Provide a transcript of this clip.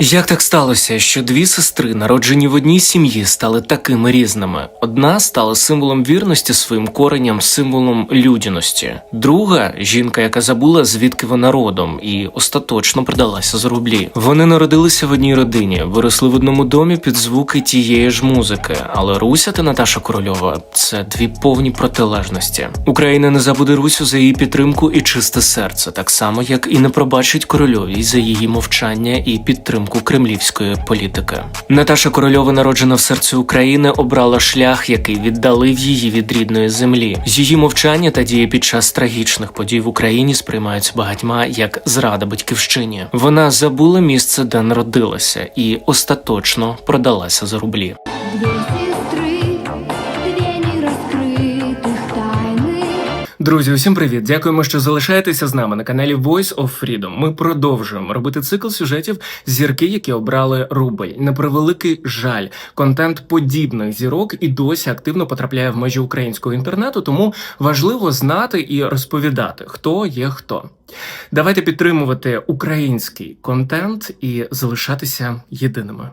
Як так сталося, що дві сестри, народжені в одній сім'ї, стали такими різними? Одна стала символом вірності своїм коренням, символом людяності. Друга жінка, яка забула, звідки вона родом, і остаточно продалася за рублі. Вони народилися в одній родині, виросли в одному домі під звуки тієї ж музики. Але Руся та Наташа Корольова це дві повні протилежності. Україна не забуде Русю за її підтримку і чисте серце, так само як і не пробачить корольовій за її мовчання і підтримку кремлівської політики. Наташа Корольова, народжена в серці України, обрала шлях, який віддалив її від рідної землі. Її мовчання та дії під час трагічних подій в Україні сприймаються багатьма як зрада батьківщині. Вона забула місце, де народилася, і остаточно продалася за рублі. Друзі, усім привіт! Дякуємо, що залишаєтеся з нами на каналі Voice of Freedom. Ми продовжуємо робити цикл сюжетів зірки, які обрали рубль. На превеликий жаль, контент подібних зірок і досі активно потрапляє в межі українського інтернету, тому важливо знати і розповідати, хто є хто. Давайте підтримувати український контент і залишатися єдиними.